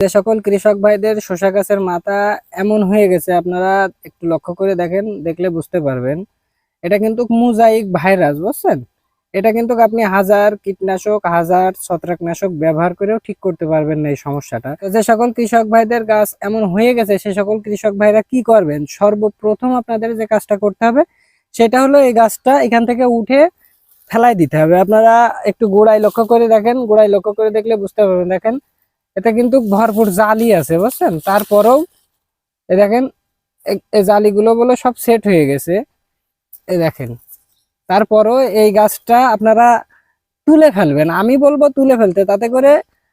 যে সকল কৃষক ভাইদের শসা গাছের মাথা এমন হয়ে গেছে, আপনারা একটু লক্ষ্য করে দেখেন, দেখলে বুঝতে পারবেন। এটা কিন্তু মুজাইক ভাইরাস, বুঝছেন? এটা কিন্তু আপনি হাজার কীটনাশক, হাজার ছত্রাকনাশক ব্যবহার করেও ঠিক করতে পারবেন না এই সমস্যাটা। যে সকল কৃষক ভাইদের গাছ এমন হয়ে গেছে, সে সকল কৃষক ভাইরা কি করবেন? সর্বপ্রথম আপনাদের যে কাজটা করতে হবে, সেটা হলো এই গাছটা এখান থেকে উঠে ফেলাই দিতে হবে। আপনারা একটু গোড়ায় লক্ষ্য করে দেখেন, গোড়ায় লক্ষ্য করে দেখলে বুঝতে পারবেন। দেখেন এটা কিন্তু ভরপুর জালি আছে, বুঝছেন? তারপরেও এ দেখেন এই জালিগুলো বলে সব সেট হয়ে গেছে। এ দেখেন, তারপরও এই গাছটা আপনারা তুলে ফেলবেন। আমি বলব তুলে ফেলতে, তাতে করে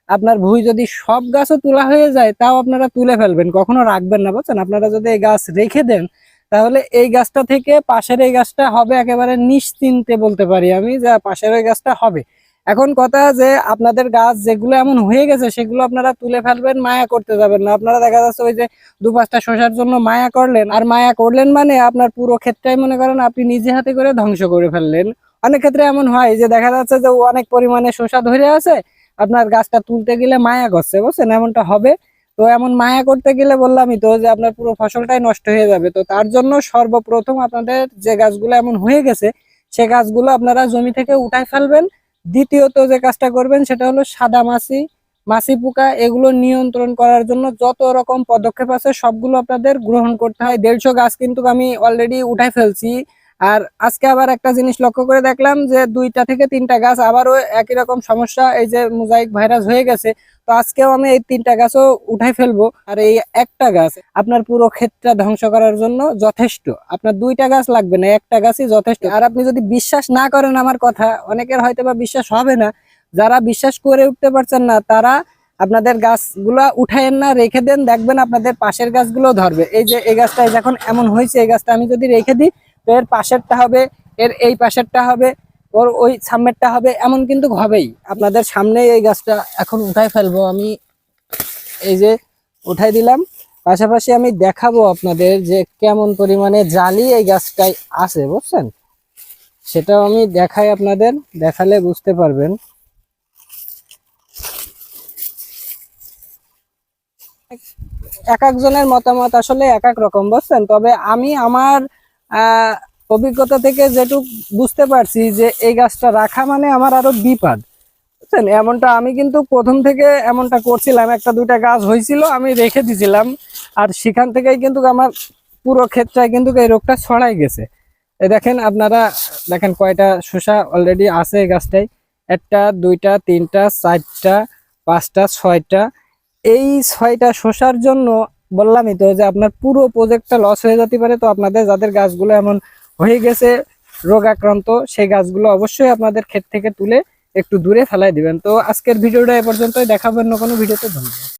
আপনার ভুঁই যদি সব গাছও তোলা হয়ে যায়, তাও আপনারা তুলে ফেলবেন, কখনো রাখবেন না, বুঝছেন? আপনারা যদি এই গাছ রেখে দেন, তাহলে এই গাছটা থেকে পাশের এই গাছটা হবে একেবারে নিশ্চিন্তে বলতে পারি আমি, যে পাশের ওই গাছটা হবে। এখন কথা যে আপনাদের গাছ যেগুলো এমন হয়ে গেছে, সেগুলো আপনারা তুলে ফেলবেন, মায়া করতে যাবেন না। আপনারা দেখা যাচ্ছে ওই যে দু পাঁচটা শসার জন্য মায়া করলেন। আর মায়া করলেন মানে আপনার পুরো ক্ষেত্রটাই মনে করেন আপনি নিজে হাতে করে ধ্বংস করে ফেললেন। অনেক ক্ষেত্রে এমন হয় যে দেখা যাচ্ছে যে অনেক পরিমাণে শসা ধরে আছে, আপনার গাছটা তুলতে গেলে মায়া করছে, বুঝছেন? এমনটা হবে। তো এমন মায়া করতে গেলে বললামই তো যে আপনার পুরো ফসলটাই নষ্ট হয়ে যাবে। তো তার জন্য সর্বপ্রথম আপনাদের যে গাছগুলো এমন হয়ে গেছে, সে গাছগুলো আপনারা জমি থেকে উঠায় ফেলবেন। দ্বিতীয়ত যে কাজটা করবেন সেটা হলো সাদা মাছি মাছি পোকা, এগুলো নিয়ন্ত্রণ করার জন্য যত রকম পদক্ষেপ আছে সবগুলো আপনাদের গ্রহণ করতে হয়। দেড়শো গাছ কিন্তু আমি অলরেডি উঠাই ফেলছি। আর আজকে আবার একটা জিনিস লক্ষ্য করে দেখলাম যে দুইটা থেকে তিনটা গাছ আবারও একই রকম সমস্যা, এই যে মোজাইক ভাইরাস হয়ে গেছে। তো আজকেও আমি এই তিনটা গাছও উঠাই ফেলব আর এই একটা গাছ আপনার পুরো ক্ষেতটা ধ্বংস করার জন্য যথেষ্ট। আপনার দুইটা গাছ লাগবে না, একটা গাছই যথেষ্ট। আর আপনি যদি বিশ্বাস না করেন আমার কথা, অনেকের হয়তো বা বিশ্বাস হবে না। যারা বিশ্বাস করে উঠতে পারছেন না, তারা আপনাদের গাছগুলা উঠায়েন না, রেখে দেন, দেখবেন আপনাদের পাশের গাছগুলো ধরবে। এই যে এই গাছটা যখন এমন হয়েছে, এই গাছটা আমি যদি রেখে দিই তো এর পাশেরটা হবে, এর এই পাশেরটা হবে, ওর ওই সামনেরটা হবে, এমন কিন্তু হবেই। আপনাদের সামনে এই গাছটা এখন উঠাই ফেলব। আমি এই যে উঠাই দিলাম। পাশাপাশি আমি দেখাবো আপনাদের যে কেমন পরিমাণে জালি এই গাছটায় আছে, বুঝছেন? সেটাও আমি দেখাই আপনাদের। দেখালে বুঝতে পারবেন। এক একজনের মতামত আসলে এক এক রকম, বুঝছেন? তবে আমি আমার অভিজ্ঞতা থেকে যেটুক বুঝতে পারছি যে এই গাছটা রাখা মানে আমার আরও বিপদ। বুঝছেন? এমনটা আমি কিন্তু প্রথম থেকে এমনটা করছিলাম। একটা দুইটা গাছ হয়েছিল, আমি রেখে দিছিলাম। আর সেখান থেকেই কিন্তু আমার পুরো ক্ষেত্রে কিন্তু এই রোগটা ছড়াই গেছে। এই দেখেন, আপনারা দেখেন কয়টা শসা অলরেডি আছে এই গাছটায়। একটা, দুইটা, তিনটা, চারটা, পাঁচটা, ছয়টা। এই ছয়টা শসার জন্য বললামই তো যে আপনার পুরো প্রজেক্টটা লস হয়ে যেতে পারে, তো আপনাদের যাদের গাছগুলো এমন হয়ে গেছে রোগ আক্রান্ত সেই গাছগুলো অবশ্যই আপনাদের ক্ষেত থেকে তুলে একটু দূরে ফেলাই দিবেন। তো আজকের ভিডিওটা এ পর্যন্তই, দেখাবেন না কোনো ভিডিওতে, ধন্যবাদ।